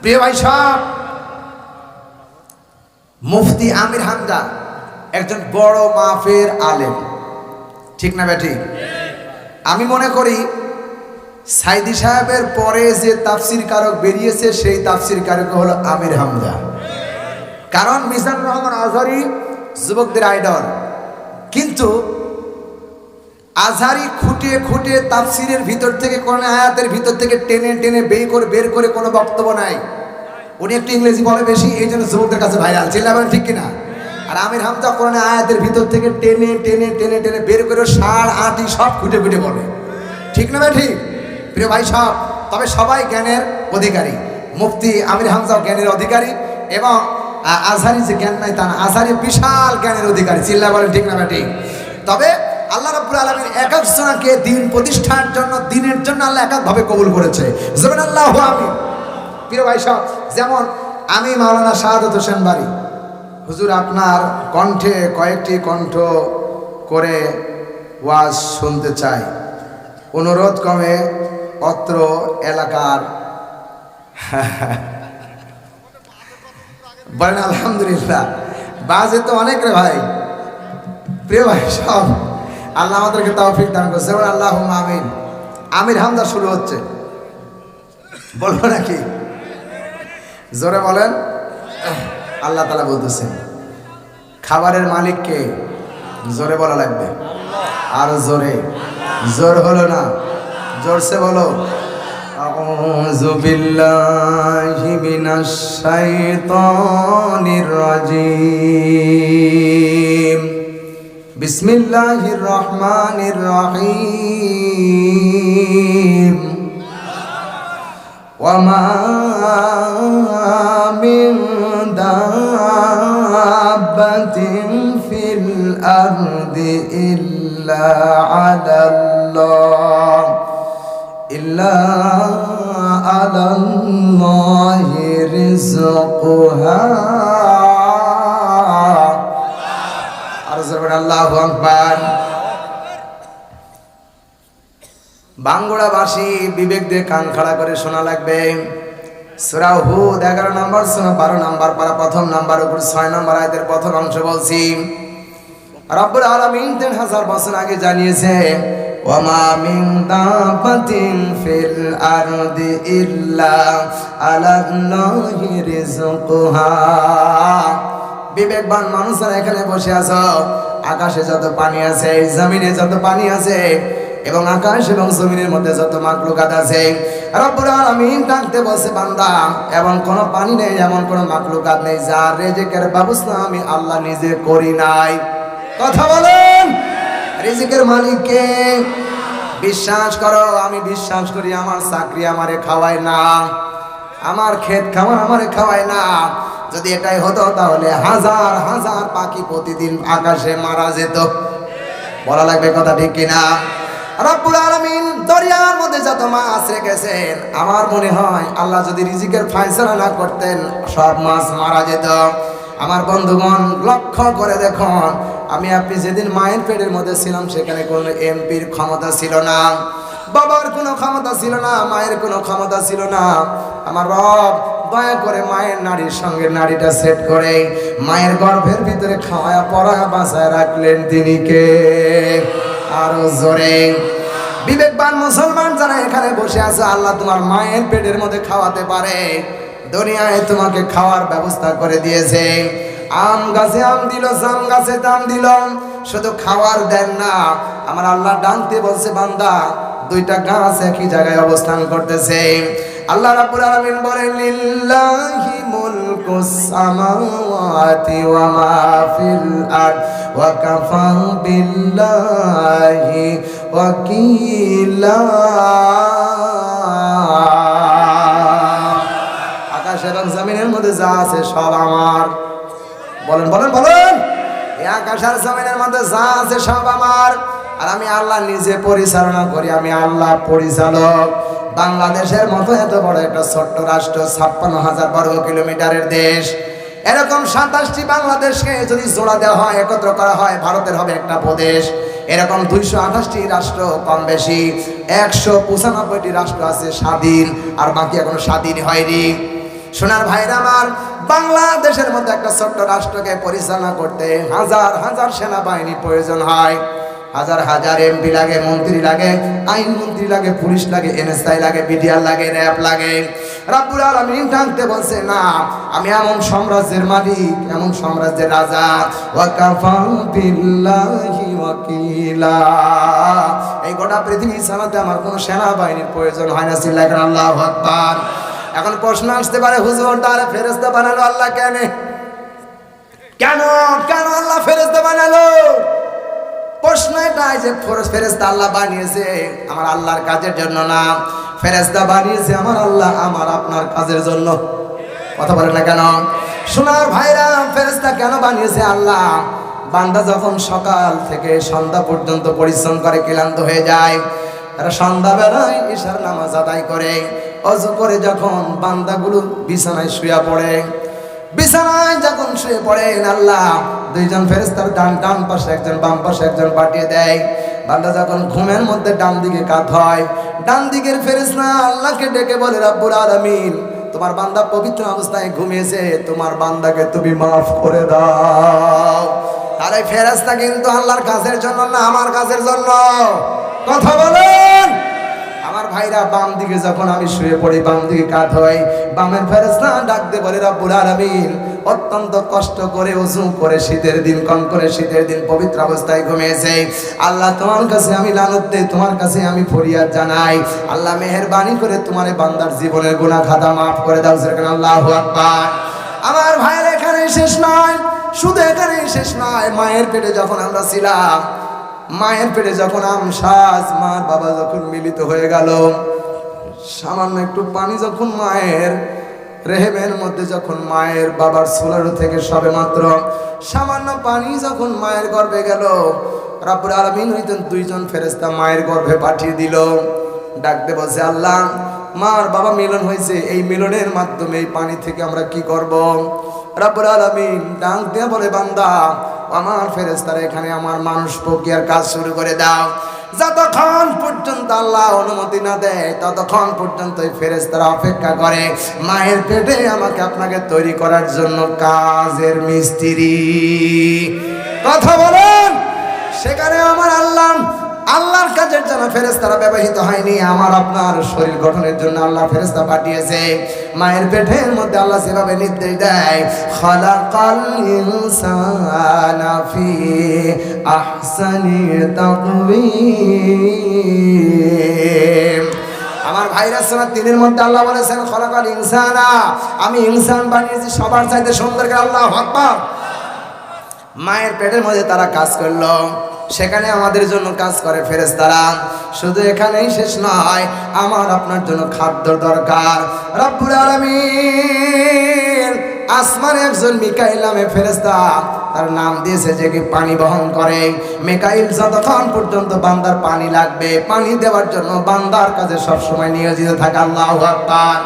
প্রিয় ভাই সব মুফতি আমির হামজা একজন বড় মাফের আলেম। ঠিক না বেঠিক? আমি মনে করি সাইদি সাহেবের পরে যে তাফসির কারক বেরিয়েছে, সেই তাফসির কারক হলো আমির হামজা কারণ মিজান রহমান আজহারি যুবকদের আইডল। কিন্তু আজহারি খুঁটিয়ে খুঁটিয়ে তাফসিরের ভিতর থেকে কোন আয়াতের ভিতর থেকে টেনে টেনে বের করে বের করে কোনো বক্তব্য নাই। উনি একটু ইংরেজি বলে বেশি এই জন্য যুবকদের কাছে ভাইরাল। চিল্লাবেন ঠিক কিনা? আর আমির হামজা কোরআন আয়াতের ভিতর থেকে টেনে টেনে টেনে টেনে বের করে ষাঁড়, আটি সব খুঁটে খুঁটে বলে। ঠিক না ভাই, ঠিক? প্রিয় ভাই, সব। তবে সবাই জ্ঞানের অধিকারী। মুফতি আমির হামজাও জ্ঞানের অধিকারী এবং আজহারি যে জ্ঞান নাই তা না। আজহারি বিশাল জ্ঞানের অধিকারী। চিল্লা বলেন, ঠিক না ভাই, ঠিক? তবে আল্লাহ রাব্বুল আলামিন এক একজনকে দিন প্রতিষ্ঠার জন্য, দিনের জন্য আল্লাহ এক একভাবে কবুল করেছে। যেমন আল্লাহ আমিন। প্রিয় ভাই সব, যেমন আমি মাওলানা শাহাদত হোসেন বাড়ি। হুজুর, আপনার কণ্ঠে কয়েকটি কণ্ঠ করে ওয়াজ শুনতে চাই। অনুরোধ কমে অত্র এলাকার বলেন, আলহামদুলিল্লাহ। বাজে তো অনেক রে ভাই। প্রিয় ভাই সব আল্লাহ আমাদেরকে তৌফিক দান করছে যেমন আল্লাহ আমিন আমির হামদা শুরু হচ্ছে বলবো নাকি জোরে বলেন আল্লাহ তালা বলতেছেন খাবারের মালিককে জোরে বলা লাগবে আর জোরে জোর হলো না জোরসে বলো أعوذ بالله من الشيطان الرجيم بسم الله الرحمن الرحيم وما من دابة في الأرض إلا على الله إلا على الله رزقها أرزقنا الله أكبر বাঙ্গুড়াবাসী বিবেক দিয়ে কান খাড়া করে শোনা লাগবে সুরা হুদ এগারো নম্বর শোনা বারো নম্বর পারা প্রথম নাম্বার উপর ছয় নম্বর আয়তের প্রথম অংশ বলছি রব্বুল আলামিন তিন হাজার বছর আগে জানিয়েছে ওয়ামা মিন দাবাতিন ফিল আরদি ইল্লা আলাল্লাহি রিজকুহা বিবেকবান মানুষরা এখানে বসে আছো আকাশে যত পানি আছে, জমিনে যত পানি আছে, এবং আকাশ এবং জমিনের মধ্যে যত মাকলুকাত আছে, রব্বুল আলামিন ডাকতে বসে বান্দা, এমন কোন পানি নেই, এমন কোন মাকলুকাত নেই, যার রেজেকের ব্যবস্থা আমি আল্লাহ নিজে করি নাই। কথা বলেন, রিজিকের মালিককে বিশ্বাস করো, আমি বিশ্বাস করি, আমার চাকরি আমারে খাওয়ায় না, আমার ক্ষেত খাওয়া আমারে খাওয়ায় না যদি এটাই হতো, তাহলে হাজার হাজার পাখি প্রতিদিন আকাশে মারা যেত। বলা লাগবে কথা ঠিক কিনা? দরিয়ার মধ্যে যত আমার মনে হয় আল্লাহ যদি রিজিকের করতেন, সব মাছ মারা যেত। আমার লক্ষ্য করে আমি আপনি যেদিন মধ্যে ছিলাম, সেখানে কোনো এমপির ক্ষমতা ছিল না। বাবার কোনো ক্ষমতা ছিল না, মায়ের কোনো ক্ষমতা ছিল না। আমার রব দয়া করে মায়ের নারীর সঙ্গে নারীটা সেট করে। মায়ের গর্ভের ভিতরে খাওয়া পড়া বাসায় রাখলেন তিনি কে? আরও জোরে। বিবেকবান মুসলমান যারা এখানে বসে আছে, আল্লাহ তোমার মায়ের পেটের মধ্যে খাওয়াতে পারে। দুনিয়ায় তোমাকে খাওয়ার ব্যবস্থা করে দিয়েছে। আম গাছে আম দিল, জাম গাছে দাম দিল। শুধু খাওয়ার দেন না, আমার আল্লাহ ডানতে বলছে, বান্দা, দুইটা গাছ একই জায়গায় অবস্থান করতেছে। আল্লাহ রাব্বুল আলামিন বলেন, লিল্লাহি মুলকুস সামাওয়াতি ওয়া মা ফিল আরদ, ওয়া কাফা বিল্লাহি ওয়াকিলা। আকাশ এবং জমিনের মধ্যে যা আছে সব আমার। বলেন বলেন বলেন। এই আকাশ আর জমিনের মধ্যে যা আছে সব আমার। আর আমি আল্লাহ নিজে পরিচালনা করি, আমি আল্লাহ পরিচালক। বাংলাদেশের মতো এত বড় একটা ছোট্ট রাষ্ট্র, ছাপ্পান্ন হাজার বর্গ কিলোমিটারের দেশ। এরকম সাতাশটি বাংলাদেশকে যদি জোড়া দেওয়া হয়, একত্র করা হয়, ভারতের হবে একটা প্রদেশ। এরকম দুইশো আঠাশটি রাষ্ট্র কম বেশি, একশো পঁচানব্বইটি রাষ্ট্র আছে স্বাধীন, আর বাকি এখনও স্বাধীন হয়নি। সোনার ভাইরা আমার, বাংলাদেশের মধ্যে একটা ছোট্ট রাষ্ট্রকে পরিচালনা করতে হাজার হাজার সেনাবাহিনী প্রয়োজন হয়। হাজার হাজার এমপি লাগে, মন্ত্রী লাগে, আইন মন্ত্রী লাগে, পুলিশ লাগে, এনএসআই লাগে, বিডিআর লাগে, র্যাব লাগে। রাব্বুল আলামিন ডাকতে বলছে, না, আমি এমন সাম্রাজ্যের মালিক, এমন সাম্রাজ্যের রাজা। ওয়াকাফা বিল্লাহি ওয়াকিলা। এই গোটা পৃথিবী চালাতে আমার কোনো সেনাবাহিনীর প্রয়োজন হয় না, সিল্লাহ আল্লাহু আকবার। এখন প্রশ্ন আসতে পারে, হুজুর, তাহলে ফেরেশতা বানালো আল্লাহ কেন? কেন? কেন আল্লাহ ফেরেশতা বানালো? এটাই যে ফেরেস্তা আল্লাহ বানিয়েছে? আমার আল্লাহর কাজের জন্য না। ফেরেস্তা বানিয়েছে আমার আল্লাহ, আমার আপনার কাজের জন্য। কথা বলে না কেন? সোনার ভাইরা ফেরেস্তা কেন বানিয়েছে আল্লাহ? বান্দা যখন সকাল থেকে সন্ধ্যা পর্যন্ত পরিশ্রম করে, ক্লান্ত হয়ে যায়, তারা সন্ধ্যাবেলায় ঈশার নামাজ আদায় করে। অজু করে যখন বান্দাগুলো বিছানায় শুয়া পড়ে, বিছানায় যখন শুয়ে পড়েন আল্লাহ দুইজন ফেরেস্তার ডান ডান পাশে একজন বাম পাশে একজন পাঠিয়ে দেয়। বান্দা যখন ঘুমের মধ্যে ডান দিকে কাত হয়, ডান দিকের ফেরেস্তা আল্লাহকে ডেকে বলে, রাব্বুল আলামিন, তোমার বান্দা পবিত্র অবস্থায় ঘুমিয়েছে, তোমার বান্দাকে তুমি মাফ করে দাও। তাহলে ফেরেস্তা কিন্তু আল্লাহর কাজের জন্য না, আমার কাজের জন্য। কথা বলেন। আমার ভাইরা, বাম দিকে যখন আমি শুয়ে পড়ি, বাম দিকে কাত হয়, বামের ফেরেস্তা ডাকতে বলে, রব্বুল আলামিন অত্যন্ত কষ্ট করে উজু করে শীতের দিন কন করে শীতের দিন পবিত্র অবস্থায় ঘুমিয়েছে। আল্লাহ তোমার কাছে আমি লানত দেই, তোমার কাছে আমি ফরিয়াদ জানাই। আল্লাহ মেহেরবানি করে তোমার বান্দার জীবনের গুনাহ খাতা মাফ করে দাও সেখানে আল্লাহু আকবার। আমার ভাইয়ের এখানে শেষ নয়, শুধু এখানে শেষ নয়, মায়ের পেটে যখন আমরা ছিলাম, মায়ের পেটে যখন আমশ্বাস মার বাবা যখন মিলিত হয়ে গেল, সামান্য একটু পানি যখন মায়ের রেহেমের মধ্যে যখন মায়ের বাবার সোলারো থেকে সবে মাত্র সামান্য পানি যখন মায়ের গর্ভে গেল, রাব্বুল আলামিন হইতেন দুইজন ফেরেস্তা মায়ের গর্ভে পাঠিয়ে দিল। ডাকতে বলছে, আল্লাহ, মার বাবা মিলন হয়েছে, এই মিলনের মাধ্যমে এই পানি থেকে আমরা কি করব? রাব্বুল আলামিন ডাক দিয়ে বলে, বান্দা, আমার ফেরেস্তারা এখানে আমার মানুষ প্রক্রিয়ার কাজ শুরু করে দাও। যতক্ষণ পর্যন্ত আল্লাহ অনুমতি না দেয়, ততক্ষণ পর্যন্ত ফেরেস্তারা অপেক্ষা করে। মায়ের পেটে আমাকে আপনাকে তৈরি করার জন্য কাজের মিস্ত্রি। কথা বলেন, সেখানে আমার আল্লাহ, আল্লাহর কাজের জন্য ফেরেস্তারা ব্যবহৃত হয়নি। আমার আপনার শরীর গঠনের জন্য আল্লাহ ফেরেস্তা পাঠিয়েছে। মায়ের পেটের মধ্যে আল্লাহ সেভাবে নির্দেশ দেয়, খালাকাল ইনসানা ফি আহসানি তাকওয়িম। আমার ভাইরা সোনা, তিনের মধ্যে আল্লাহ বলেছেন, খলাকাল ইনসানা, আমি ইনসান বানিয়েছি সবার চাইতে সুন্দর করে আল্লাহ আকবার। মায়ের পেটের মধ্যে তারা কাজ করল। সেখানে আমাদের জন্য কাজ করে ফেরেস্তারা শুধু এখানেই শেষ নয়, আমার আপনার জন্য খাদ্য দরকার। রব্বুল আলামিন আসমানে একজন মিকাইল নামে ফেরেস্তা তার নাম দিয়েছে যে কি পানি বহন করে। মিকাইল যতক্ষণ পর্যন্ত বান্দার পানি লাগবে, পানি দেওয়ার জন্য বান্দার কাজে সবসময় নিয়োজিত থাকে, আল্লাহু আকবার।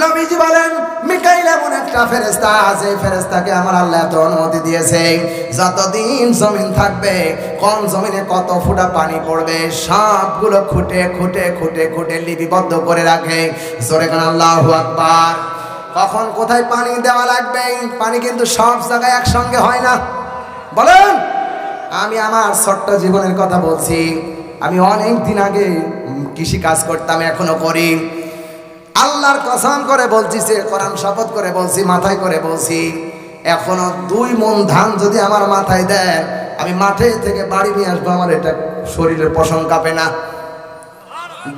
নবীজি বলেন মিকাইল এমন একটা ফেরেস্তা আছে ফেরেস্তাকে আমার আল্লাহ এত অনুমতি দিয়েছে। যতদিন জমিন থাকবে কোন জমিনে কত ফুটা পানি পড়বে, সবগুলো খুঁটে খুঁটে খুঁটে খুঁটে লিপিবদ্ধ করে রাখে। জোরে কান আল্লাহু আকবার। কখন কোথায় পানি দেওয়া লাগবে? পানি কিন্তু সব জায়গায় একসঙ্গে হয় না। বলেন, আমি আমার ছোট্ট জীবনের কথা বলছি। আমি অনেক দিন আগে কৃষি কাজ করতাম, এখনও করি। আল্লাহর কসম করে বলছি, সে কোরআন শপথ করে বলছি, মাথায় করে বলছি, এখনও দুই মন ধান যদি আমার মাথায় দেন আমি মাঠে থেকে বাড়ি নিয়ে আসব, আমার এটা শরীরের পশম কাঁপে না।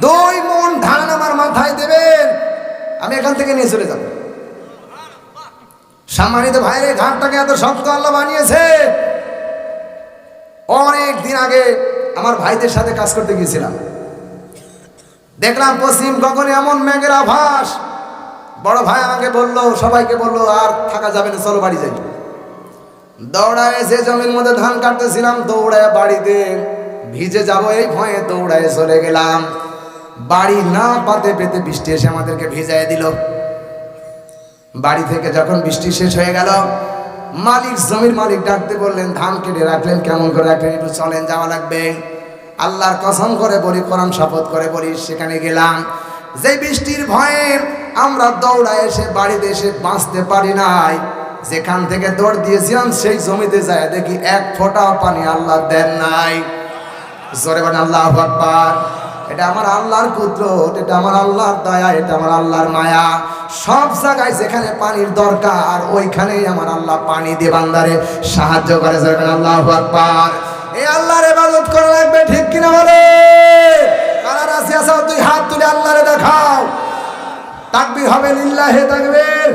দুই মন ধান আমার মাথায় দেবেন, আমি এখান থেকে নিয়ে চলে যাব। সম্মানিত ভাইরে, ঘাটটাকে এত শক্ত আল্লাহ বানিয়েছে। অনেক দিন আগে আমার ভাইদের সাথে কাজ করতে গিয়েছিলাম। দেখলাম পশ্চিম গগনে এমন মেঘের আভাস। বড় ভাই আমাকে বলল, সবাইকে বলল, আর থাকা যাবে না, চলো বাড়ি যাই। দৌড়ায় এসে জমির মধ্যে ধান কাটতেছিলাম, দৌড়ায় বাড়িতে ভিজে যাব এই ভয়ে দৌড়ায় চলে গেলাম। বাড়ি না পাতে পেতে বৃষ্টি এসে আমাদেরকে ভিজায় দিল। বাড়ি থেকে যখন বৃষ্টি শেষ হয়ে গেল, মালিক, জমির মালিক ডাকতে বললেন, ধান কেটে রাখলেন, কেমন করে রাখলেন, একটু চলেন, যাওয়া লাগবে। আল্লাহর কসম করে বলি, কোরআন শপথ করে বলি, সেখানে গেলাম। যে বৃষ্টির ভয়ে আমরা দৌড়া এসে বাড়িতে এসে বাঁচতে পারি নাই। যেখান থেকে দৌড় দিয়েছিলাম, সেই জমিতে যায় দেখি এক ফোঁটা পানি আল্লাহ দেন নাই। জোরে বান আল্লাহ আকবার। এটা আমার আল্লাহর কুদরত, এটা আমার আল্লাহর দয়া, এটা আমার আল্লাহর মায়া। সব জায়গায় যেখানে পানির দরকার, ওইখানেই আমার আল্লাহ পানি দিয়ে বান্দারে সাহায্য করে। জোরে আল্লাহ আকবার। এই আল্লাহর ইবাদত করা লাগবে ঠিক কিনা বলে? কারা রাশি আসাও তুই হাত তুলে আল্লাহরে দেখাও। তাকবীর হবে লিল্লাহে তাকবীর।